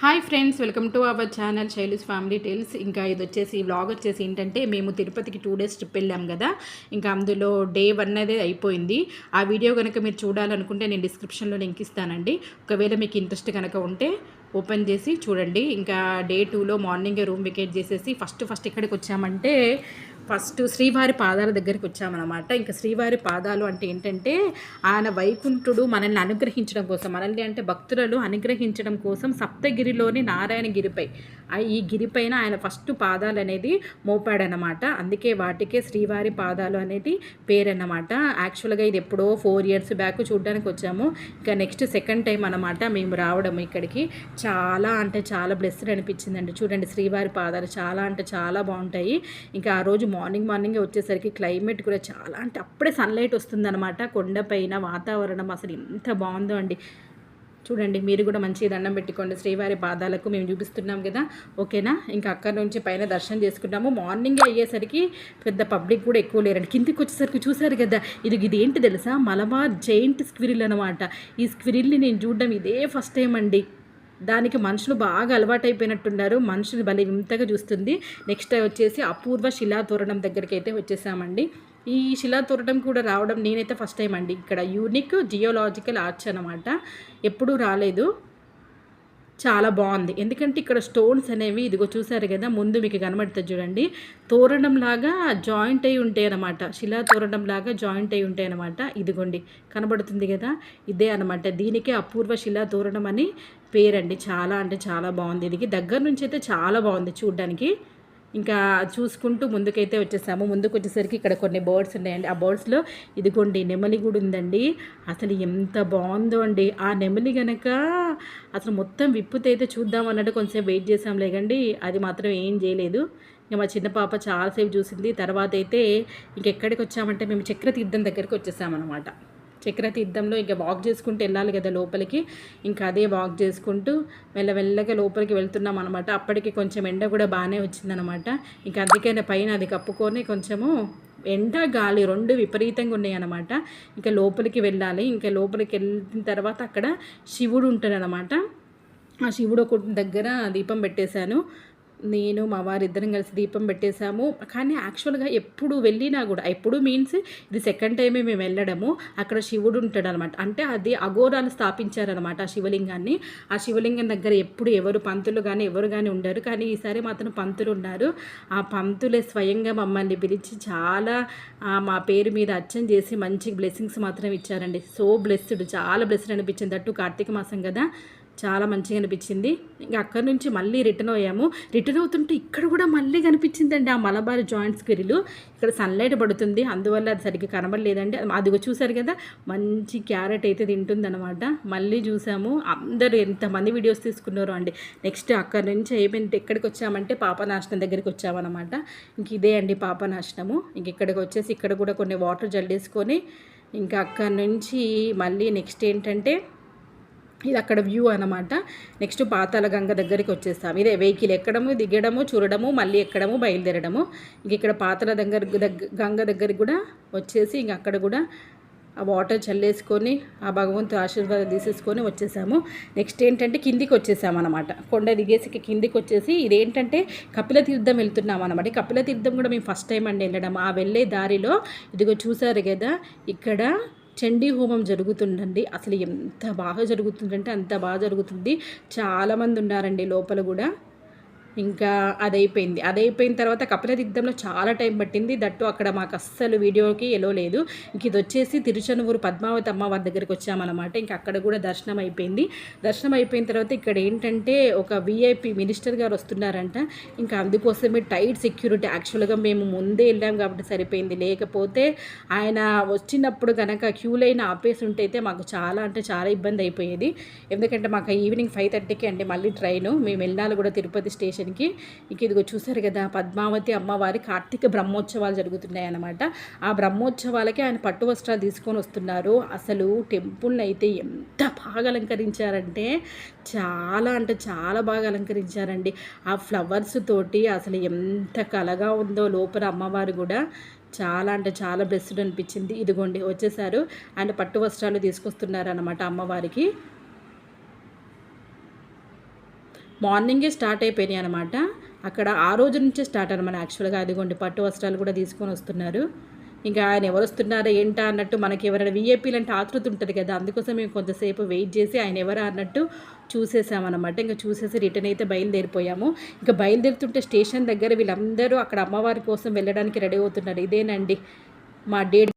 Hi friends welcome to our channel Shaili's family tales. ఇంకా ఇది వచ్చేసి వ్లాగ్ వచ్చేసి ఏంటంటే మేము తిరుపతికి టూ డేస్ ట్రిప్ వెళ్ళాం కదా. ఇంకా అందులో డే వన్ అదే అయిపోయింది. ఆ వీడియో కనుక మీరు చూడాలనుకుంటే నేను డిస్క్రిప్షన్లో లింక్ ఇస్తానండి. ఒకవేళ మీకు ఇంట్రెస్ట్ కనుక ఉంటే ఓపెన్ చేసి చూడండి. ఇంకా డే టూలో మార్నింగే రూమ్ వికెట్ చేసేసి ఫస్ట్ ఫస్ట్ ఇక్కడికి వచ్చామంటే ఫస్ట్ శ్రీవారి పాదాల దగ్గరికి వచ్చామన్నమాట. ఇంకా శ్రీవారి పాదాలు అంటే ఏంటంటే ఆయన వైకుంఠుడు మనల్ని అనుగ్రహించడం కోసం మనల్ని అంటే భక్తులను అనుగ్రహించడం కోసం సప్తగిరిలోని నారాయణగిరిపై ఈ గిరిపైన ఆయన ఫస్ట్ పాదాలు అనేది మోపాడనమాట అందుకే వాటికే శ్రీవారి పాదాలు అనేది పేరన్నమాట. యాక్చువల్గా ఇది ఎప్పుడో ఫోర్ ఇయర్స్ బ్యాక్ చూడడానికి వచ్చాము. ఇంకా నెక్స్ట్ సెకండ్ టైం అనమాట మేము రావడం ఇక్కడికి. చాలా అంటే చాలా బ్లెస్డ్ అనిపించిందండి. చూడండి శ్రీవారి పాదాలు చాలా అంటే చాలా బాగుంటాయి. ఇంకా ఆ రోజు మార్నింగ్ మార్నింగ్ వచ్చేసరికి క్లైమేట్ కూడా చాలా అంటే అప్పుడే సన్లైట్ వస్తుందన్నమాట. కొండపైన వాతావరణం అసలు ఎంత బాగుందో అండి. చూడండి మీరు కూడా మంచిగా దండం పెట్టుకోండి. శ్రీవారి పాదాలకు మేము చూపిస్తున్నాం కదా. ఓకేనా? ఇంకా అక్కడ నుంచి పైన దర్శనం చేసుకుంటాము. మార్నింగ్ అయ్యేసరికి పెద్ద పబ్లిక్ కూడా ఎక్కువ లేరండి. కిందికి వచ్చేసరికి చూసారు కదా. ఇది ఇది ఏంటి తెలుసా? మలబార్ జైంట్ స్క్విరిల్ అనమాట ఈ స్క్విరిల్ని నేను చూడడం ఇదే ఫస్ట్ టైం అండి. దానికి మనుషులు బాగా అలవాటైపోయినట్టున్నారు. మనుషులు భలే వింతగా చూస్తుంది. నెక్స్ట్ వచ్చేసి అపూర్వ శిలాతోరణం దగ్గరికి అయితే వచ్చేసామండి. ఈ శిలాతోరణం కూడా రావడం నేనైతే ఫస్ట్ టైం అండి. ఇక్కడ యూనిక్ జియోలాజికల్ ఆర్చ్ అనమాట ఎప్పుడూ రాలేదు. చాలా బాగుంది. ఎందుకంటే ఇక్కడ స్టోన్స్ అనేవి ఇదిగో చూసారు కదా ముందు మీకు కనబడుతుంది చూడండి. తోరణం లాగా జాయింట్ అయి ఉంటాయి అనమాట శిలా తోరణం లాగా జాయింట్ అయి ఉంటాయి అనమాట ఇదిగోండి కనబడుతుంది కదా? ఇదే అనమాట దీనికే అపూర్వ శిలా తోరణం అని పేరండి. చాలా అంటే చాలా బాగుంది. ఇది దగ్గర నుంచి అయితే చాలా బాగుంది చూడ్డానికి. ఇంకా చూసుకుంటూ ముందుకైతే వచ్చేసాము. ముందుకు వచ్చేసరికి ఇక్కడ కొన్ని బర్డ్స్ ఉన్నాయండి. ఆ బర్డ్స్లో ఇదిగోండి నెమలి కూడా ఉందండి. అసలు ఎంత బాగుందో అండి. ఆ నెమలి గనక అసలు మొత్తం విప్పుతే అయితే చూద్దాం అన్నట్టు కొంచెం వెయిట్ చేసాం లేకండి. అది మాత్రం ఏం చేయలేదు. ఇంకా మా చిన్న పాప చాలాసేపు చూసింది. తర్వాత అయితే ఇంకెక్కడికి వచ్చామంటే మేము చక్రతీర్థం దగ్గరికి వచ్చేసామన్నమాట. చక్రతీర్థంలో ఇంకా వాక్ చేసుకుంటూ వెళ్ళాలి కదా లోపలికి. ఇంకా అదే వాక్ చేసుకుంటూ మెల్లమెల్లగా లోపలికి వెళ్తున్నాం అనమాట అప్పటికి కొంచెం ఎండ కూడా బాగానే వచ్చిందనమాట ఇంకా అందుకనే పైన అది కప్పుకొని కొంచెము ఎండ గాలి రెండు విపరీతంగా ఉన్నాయి అనమాట ఇంకా లోపలికి వెళ్ళాలి. ఇంకా లోపలికి వెళ్ళిన తర్వాత అక్కడ శివుడు ఉంటాడనమాట ఆ శివుడు ఒక దగ్గర దీపం పెట్టేశాను. నేను మా వారిద్దరం కలిసి దీపం పెట్టేశాము. కానీ యాక్చువల్గా ఎప్పుడు వెళ్ళినా కూడా ఎప్పుడు మీన్స్ ఇది సెకండ్ టైమే మేము వెళ్ళడము. అక్కడ శివుడు ఉంటాడు అనమాట అంటే అది అఘోరాలు స్థాపించారనమాట ఆ శివలింగాన్ని. ఆ శివలింగం దగ్గర ఎప్పుడు ఎవరు పంతులు కానీ ఎవరు కానీ ఉండరు. కానీ ఈసారి మాత్రం పంతులు ఉన్నారు. ఆ పంతులే స్వయంగా మమ్మల్ని పిలిచి చాలా మా పేరు మీద అచ్చం చేసి మంచి బ్లెస్సింగ్స్ మాత్రం ఇచ్చారండి. సో బ్లెస్డ్ చాలా బ్లెస్డ్ అనిపించింది. అట్టు కార్తీక మాసం కదా. చాలా మంచిగా అనిపించింది. ఇంకా అక్కడి నుంచి మళ్ళీ రిటర్న్ అయ్యాము. రిటర్న్ అవుతుంటే ఇక్కడ కూడా మళ్ళీ కనిపించిందండి ఆ మలబార్ జాయింట్ గిరిలు ఇక్కడ సన్లైట్ పడుతుంది. అందువల్ల అది సరిగ్గా కనబడలేదండి. అది చూసారు కదా మంచి క్యారెట్ అయితే తింటుందనమాట మళ్ళీ చూసాము. అందరూ ఎంతమంది వీడియోస్ తీసుకున్నారో అండి. నెక్స్ట్ అక్కడి నుంచి అయిపోయింది. ఎక్కడికి వచ్చామంటే పాపనాశనం దగ్గరికి వచ్చామన్నమాట. ఇంక ఇదే అండి పాపనాశనము. ఇంక ఇక్కడికి వచ్చేసి ఇక్కడ కూడా కొన్ని వాటర్ జల్లేసుకొని ఇంకా అక్కడి నుంచి మళ్ళీ నెక్స్ట్ ఏంటంటే ఇది అక్కడ వ్యూ అనమాట నెక్స్ట్ పాతాల గంగ దగ్గరికి వచ్చేస్తాం. ఇదే వెహికల్ ఎక్కడము దిగడము చూడడము మళ్ళీ ఎక్కడము బయలుదేరడము. ఇంక ఇక్కడ పాతల దగ్గర గంగ దగ్గరికి కూడా వచ్చేసి ఇంక అక్కడ కూడా ఆ వాటర్ చల్లేసుకొని ఆ భగవంతు ఆశీర్వాదం తీసేసుకొని వచ్చేసాము. నెక్స్ట్ ఏంటంటే కిందికి వచ్చేసాము అనమాట కొండ దిగేసి కిందికి వచ్చేసి ఇదేంటంటే కపిల తీర్థం వెళ్తున్నాం అనమాట కపిల తీర్థం కూడా మేము ఫస్ట్ టైం అండి వెళ్ళడం. ఆ వెళ్ళే దారిలో ఇదిగో చూసారు కదా ఇక్కడ చండీ హోమం జరుగుతుందండి. అసలు ఎంత బాగా జరుగుతుందంటే అంత బాగా జరుగుతుంది. చాలామంది ఉన్నారండి లోపల కూడా. ఇంకా అదైపోయింది. అదైపోయిన తర్వాత కపిలతీర్థంలో చాలా టైం పట్టింది. దట్టు అక్కడ మాకు అస్సలు వీడియోకి ఎలో లేదు. ఇంక ఇది వచ్చేసి తిరుచనూరు పద్మావతి అమ్మవారి దగ్గరికి వచ్చామన్నమాట. ఇంక అక్కడ కూడా దర్శనం అయిపోయింది. దర్శనం అయిపోయిన తర్వాత ఇక్కడ ఏంటంటే ఒక విఐపి మినిస్టర్ గారు వస్తున్నారంట. ఇంకా అందుకోసమే టైట్ సెక్యూరిటీ. యాక్చువల్గా మేము ముందే వెళ్ళాం కాబట్టి సరిపోయింది. లేకపోతే ఆయన వచ్చినప్పుడు కనుక క్యూ లైన్ ఆపేసి ఉంటే అయితే మాకు చాలా అంటే చాలా ఇబ్బంది అయిపోయేది. ఎందుకంటే మాకు ఈవినింగ్ ఫైవ్ థర్టీకి అండి మళ్ళీ ట్రైను. మేము వెళ్ళాలి కూడా తిరుపతి స్టేషన్ దర్శనానికి ఇక ఇదిగో చూసారు కదా పద్మావతి అమ్మవారి కార్తీక బ్రహ్మోత్సవాలు జరుగుతున్నాయి అన్నమాట ఆ బ్రహ్మోత్సవాలకి ఆయన పట్టు వస్త్రాలు తీసుకొని వస్తున్నారు. అసలు టెంపుల్ని అయితే ఎంత బాగా అలంకరించారంటే చాలా అంటే చాలా బాగా అలంకరించారండి. ఆ ఫ్లవర్స్ తోటి అసలు ఎంత కలగా ఉందో లోపల అమ్మవారు కూడా చాలా అంటే చాలా బ్లెస్డ్ అనిపించింది. ఇదిగోండి వచ్చేసారు. ఆయన పట్టు వస్త్రాలు తీసుకొస్తున్నారు అనమాట అమ్మవారికి. మార్నింగే స్టార్ట్ అయిపోయినాయి అనమాట అక్కడ ఆ రోజు నుంచే స్టార్ట్ అనమాట యాక్చువల్గా అదిగోండి పట్టు వస్త్రాలు కూడా తీసుకొని వస్తున్నారు. ఇంకా ఆయన ఎవరు వస్తున్నారా ఏంటా అన్నట్టు మనకి ఎవరైనా విఐపీలు లాంటి ఆతృత ఉంటుంది కదా అందుకోసం మేము కొంతసేపు వెయిట్ చేసి ఆయన ఎవరా అన్నట్టు చూసేసామన్నమాట ఇంకా చూసేసి రిటర్న్ అయితే బయలుదేరిపోయాము. ఇంకా బయలుదేరుతుంటే స్టేషన్ దగ్గర వీళ్ళందరూ అక్కడ అమ్మవారి కోసం వెళ్ళడానికి రెడీ అవుతున్నారు. ఇదేనండి మా డేట్.